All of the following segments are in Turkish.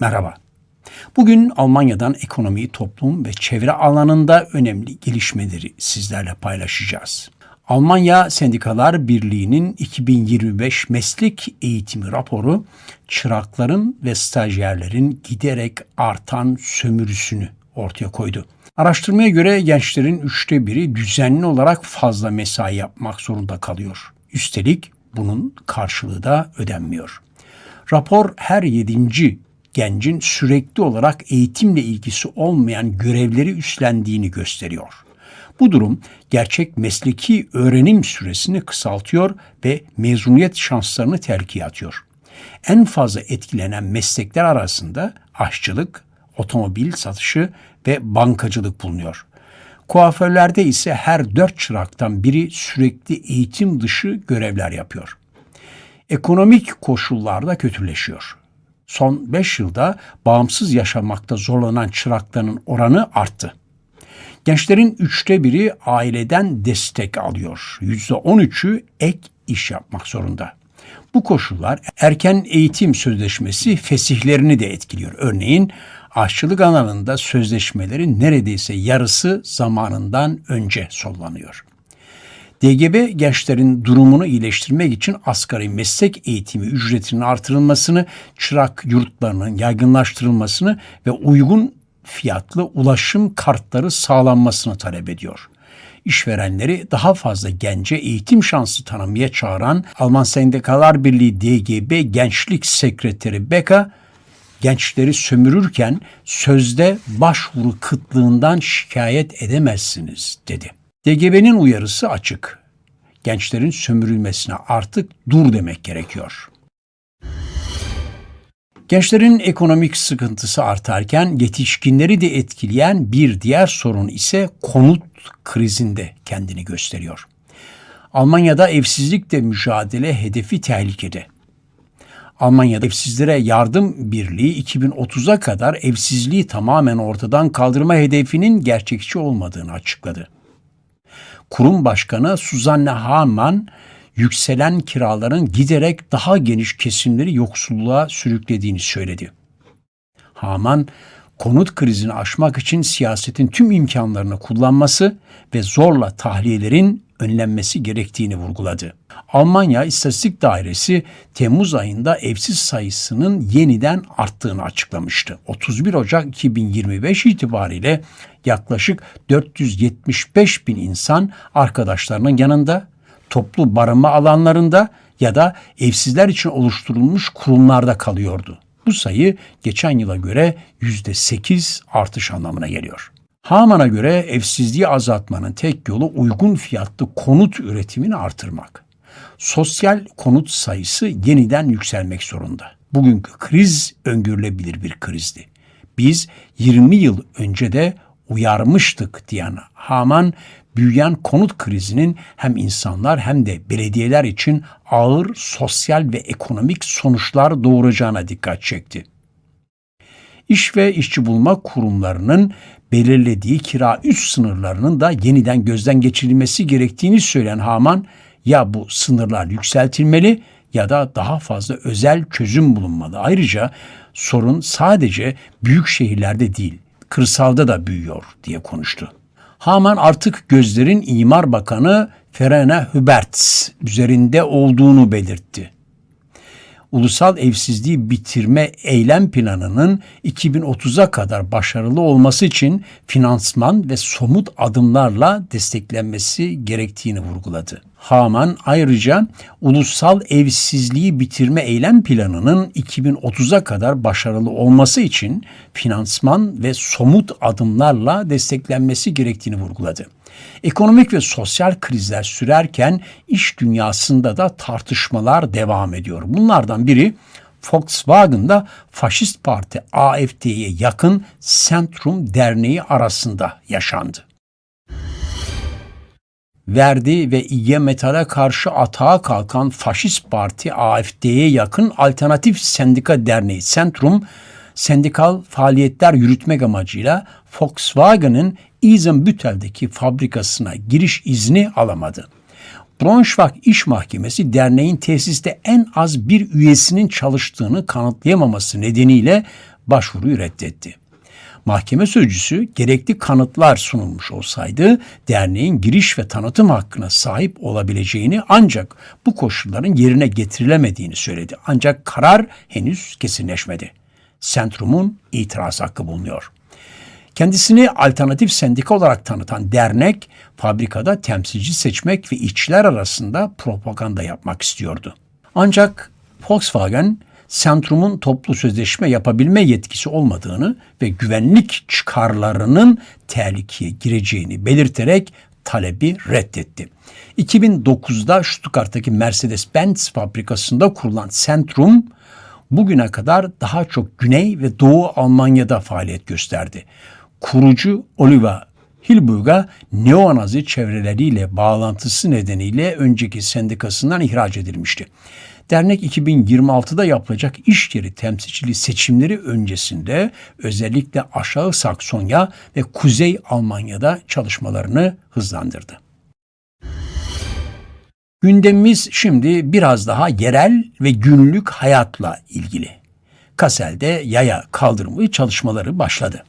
merhaba. Bugün Almanya'dan ekonomi, toplum ve çevre alanında önemli gelişmeleri sizlerle paylaşacağız. Almanya Sendikalar Birliği'nin 2025 meslek eğitimi raporu çırakların ve stajyerlerin giderek artan sömürüsünü ortaya koydu. Araştırmaya göre gençlerin üçte biri düzenli olarak fazla mesai yapmak zorunda kalıyor. Üstelik bunun karşılığı da ödenmiyor. Rapor her yedinci gencin sürekli olarak eğitimle ilgisi olmayan görevleri üstlendiğini gösteriyor. Bu durum gerçek mesleki öğrenim süresini kısaltıyor ve mezuniyet şanslarını tehlikeye atıyor. En fazla etkilenen meslekler arasında aşçılık, otomobil satışı ve bankacılık bulunuyor. Kuaförlerde ise her dört çıraktan biri sürekli eğitim dışı görevler yapıyor. Ekonomik koşullar da kötüleşiyor. Son 5 yılda bağımsız yaşamakta zorlanan çırakların oranı arttı. Gençlerin üçte biri aileden destek alıyor. Yüzde on üçü ek iş yapmak zorunda. Bu koşullar erken eğitim sözleşmesi fesihlerini de etkiliyor. Örneğin aşçılık alanında sözleşmelerin neredeyse yarısı zamanından önce sollanıyor. DGB gençlerin durumunu iyileştirmek için asgari meslek eğitimi ücretinin artırılmasını, çırak yurtlarının yaygınlaştırılmasını ve uygun fiyatlı ulaşım kartları sağlanmasını talep ediyor. İşverenleri daha fazla gence eğitim şansı tanımaya çağıran Alman Sendikalar Birliği DGB Gençlik Sekreteri Beka, gençleri sömürürken sözde başvuru kıtlığından şikayet edemezsiniz dedi. DGB'nin uyarısı açık. Gençlerin sömürülmesine artık dur demek gerekiyor. Gençlerin ekonomik sıkıntısı artarken yetişkinleri de etkileyen bir diğer sorun ise konut krizinde kendini gösteriyor. Almanya'da evsizlikle mücadele hedefi tehlikede. Almanya'da evsizlere yardım birliği 2030'a kadar evsizliği tamamen ortadan kaldırma hedefinin gerçekçi olmadığını açıkladı. Kurum Başkanı Suzanne Hamann yükselen kiraların giderek daha geniş kesimleri yoksulluğa sürüklediğini söyledi. Haman, konut krizini aşmak için siyasetin tüm imkanlarını kullanması ve zorla tahliyelerin önlenmesi gerektiğini vurguladı. Almanya İstatistik Dairesi Temmuz ayında evsiz sayısının yeniden arttığını açıklamıştı. 31 Ocak 2025 itibariyle yaklaşık 475 bin insan arkadaşlarının yanında toplu barınma alanlarında ya da evsizler için oluşturulmuş kurumlarda kalıyordu. Bu sayı geçen yıla göre %8 artış anlamına geliyor. Haman'a göre evsizliği azaltmanın tek yolu uygun fiyatlı konut üretimini artırmak. Sosyal konut sayısı yeniden yükselmek zorunda. Bugünkü kriz öngörülebilir bir krizdi. Biz 20 yıl önce de uyarmıştık diyen Haman, büyüyen konut krizinin hem insanlar hem de belediyeler için ağır sosyal ve ekonomik sonuçlar doğuracağına dikkat çekti. İş ve işçi bulma kurumlarının belirlediği kira üst sınırlarının da yeniden gözden geçirilmesi gerektiğini söyleyen Haman, ya bu sınırlar yükseltilmeli ya da daha fazla özel çözüm bulunmalı. Ayrıca sorun sadece büyük şehirlerde değil, kırsalda da büyüyor diye konuştu. Haman artık gözlerin İmar Bakanı Ferene Huberts üzerinde olduğunu belirtti. Ulusal Evsizliği Bitirme Eylem Planı'nın 2030'a kadar başarılı olması için finansman ve somut adımlarla desteklenmesi gerektiğini vurguladı. Haman ayrıca Ulusal Evsizliği Bitirme Eylem Planı'nın 2030'a kadar başarılı olması için finansman ve somut adımlarla desteklenmesi gerektiğini vurguladı. Ekonomik ve sosyal krizler sürerken iş dünyasında da tartışmalar devam ediyor. Bunlardan biri Volkswagen da Faşist Parti AFD'ye yakın Centrum Derneği arasında yaşandı. Verdi ve İG Metal'e karşı atağa kalkan Faşist Parti AFD'ye yakın Alternatif Sendika Derneği Centrum, sendikal faaliyetler yürütmek amacıyla Volkswagen'ın Eisenbüttel'deki fabrikasına giriş izni alamadı. Braunschweig İş Mahkemesi derneğin tesiste en az bir üyesinin çalıştığını kanıtlayamaması nedeniyle başvuruyu reddetti. Mahkeme sözcüsü gerekli kanıtlar sunulmuş olsaydı derneğin giriş ve tanıtım hakkına sahip olabileceğini ancak bu koşulların yerine getirilemediğini söyledi. Ancak karar henüz kesinleşmedi. Sentrum'un itiraz hakkı bulunuyor. Kendisini alternatif sendika olarak tanıtan dernek fabrikada temsilci seçmek ve işçiler arasında propaganda yapmak istiyordu. Ancak Volkswagen Centrum'un toplu sözleşme yapabilme yetkisi olmadığını ve güvenlik çıkarlarının tehlikeye gireceğini belirterek talebi reddetti. 2009'da Stuttgart'taki Mercedes-Benz fabrikasında kurulan Centrum bugüne kadar daha çok Güney ve Doğu Almanya'da faaliyet gösterdi. Kurucu Oliver Hilburg'a neonazi çevreleriyle bağlantısı nedeniyle önceki sendikasından ihraç edilmişti. Dernek 2026'da yapılacak iş yeri temsilciliği seçimleri öncesinde özellikle Aşağı Saksonya ve Kuzey Almanya'da çalışmalarını hızlandırdı. Gündemimiz şimdi biraz daha yerel ve günlük hayatla ilgili. Kassel'de yaya kaldırımı çalışmaları başladı.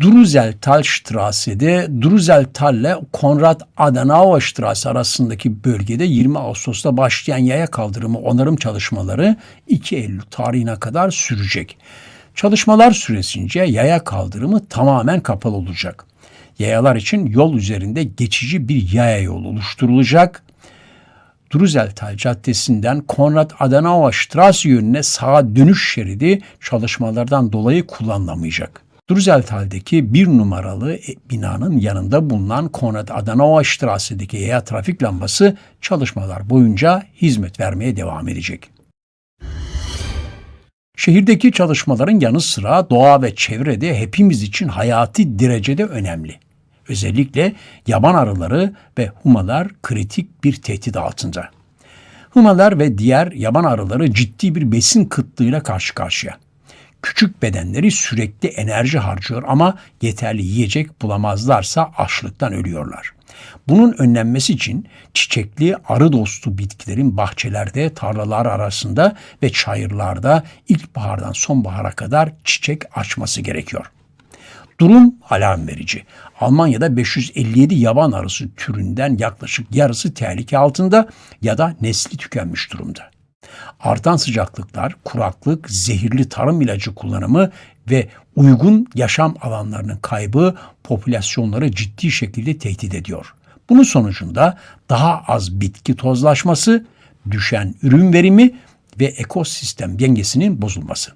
Druzeltalstrasse'de Druzeltal ile Konrad Adenauer Strasse arasındaki bölgede 20 Ağustos'ta başlayan yaya kaldırımı onarım çalışmaları 2 Eylül tarihine kadar sürecek. Çalışmalar süresince yaya kaldırımı tamamen kapalı olacak. Yayalar için yol üzerinde geçici bir yaya yolu oluşturulacak. Druzeltal Caddesi'nden Konrad Adenauer Strasse yönüne sağa dönüş şeridi çalışmalardan dolayı kullanılamayacak. Druzeltal'deki bir numaralı binanın yanında bulunan Konrad Adenauer Strasse'deki yaya trafik lambası çalışmalar boyunca hizmet vermeye devam edecek. Şehirdeki çalışmaların yanı sıra doğa ve çevrede hepimiz için hayati derecede önemli. Özellikle yaban arıları ve humalar kritik bir tehdit altında. Humalar ve diğer yaban arıları ciddi bir besin kıtlığıyla karşı karşıya. Küçük bedenleri sürekli enerji harcıyor ama yeterli yiyecek bulamazlarsa açlıktan ölüyorlar. Bunun önlenmesi için çiçekli arı dostu bitkilerin bahçelerde, tarlalar arasında ve çayırlarda ilkbahardan sonbahara kadar çiçek açması gerekiyor. Durum alarm verici. Almanya'da 557 yaban arısı türünden yaklaşık yarısı tehlike altında ya da nesli tükenmiş durumda. Artan sıcaklıklar, kuraklık, zehirli tarım ilacı kullanımı ve uygun yaşam alanlarının kaybı popülasyonları ciddi şekilde tehdit ediyor. Bunun sonucunda daha az bitki tozlaşması, düşen ürün verimi ve ekosistem dengesinin bozulması.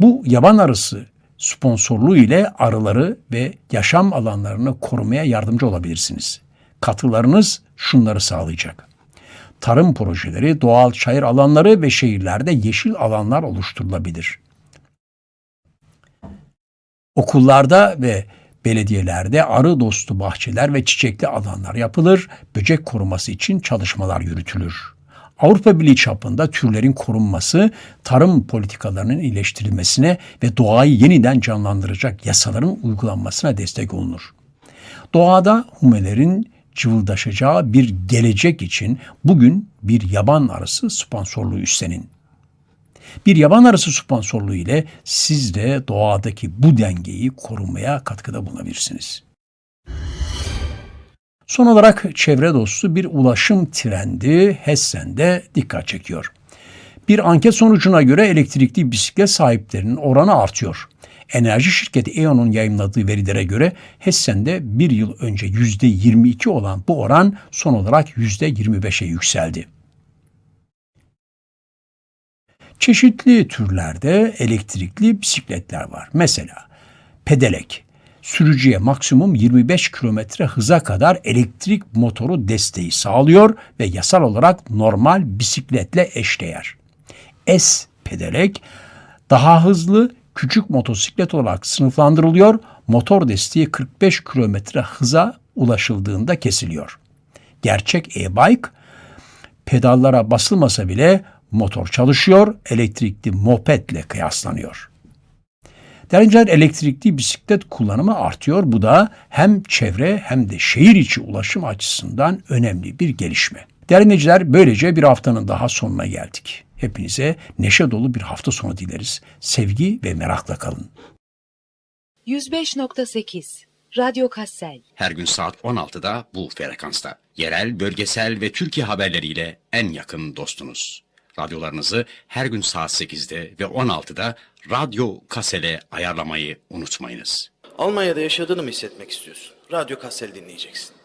Bu yaban arısı sponsorluğu ile arıları ve yaşam alanlarını korumaya yardımcı olabilirsiniz. Katılarınız şunları sağlayacak tarım projeleri, doğal çayır alanları ve şehirlerde yeşil alanlar oluşturulabilir. Okullarda ve belediyelerde arı dostu bahçeler ve çiçekli alanlar yapılır, böcek koruması için çalışmalar yürütülür. Avrupa Birliği çapında türlerin korunması, tarım politikalarının iyileştirilmesine ve doğayı yeniden canlandıracak yasaların uygulanmasına destek olunur. Doğada humelerin cıvıldaşacağı bir gelecek için bugün bir yaban arısı sponsorluğu üstlenin. Bir yaban arısı sponsorluğu ile siz de doğadaki bu dengeyi korumaya katkıda bulunabilirsiniz. Son olarak çevre dostu bir ulaşım trendi Hessen'de dikkat çekiyor. Bir anket sonucuna göre elektrikli bisiklet sahiplerinin oranı artıyor. Enerji şirketi E.ON'un yayınladığı verilere göre Hessen'de bir yıl önce %22 olan bu oran son olarak %25'e yükseldi. Çeşitli türlerde elektrikli bisikletler var. Mesela pedelek, sürücüye maksimum 25 kilometre hıza kadar elektrik motoru desteği sağlıyor ve yasal olarak normal bisikletle eşdeğer. S pedelek daha hızlı küçük motosiklet olarak sınıflandırılıyor. Motor desteği 45 kilometre hıza ulaşıldığında kesiliyor. Gerçek e-bike pedallara basılmasa bile motor çalışıyor, elektrikli mopedle kıyaslanıyor. Dereceler elektrikli bisiklet kullanımı artıyor. Bu da hem çevre hem de şehir içi ulaşım açısından önemli bir gelişme. Değerli böylece bir haftanın daha sonuna geldik. Hepinize neşe dolu bir hafta sonu dileriz. Sevgi ve merakla kalın. 105.8 Radyo Kassel Her gün saat 16'da bu frekansta. Yerel, bölgesel ve Türkiye haberleriyle en yakın dostunuz. Radyolarınızı her gün saat 8'de ve 16'da Radyo Kasel'e ayarlamayı unutmayınız. Almanya'da yaşadığını mı hissetmek istiyorsun? Radyo Kassel dinleyeceksin.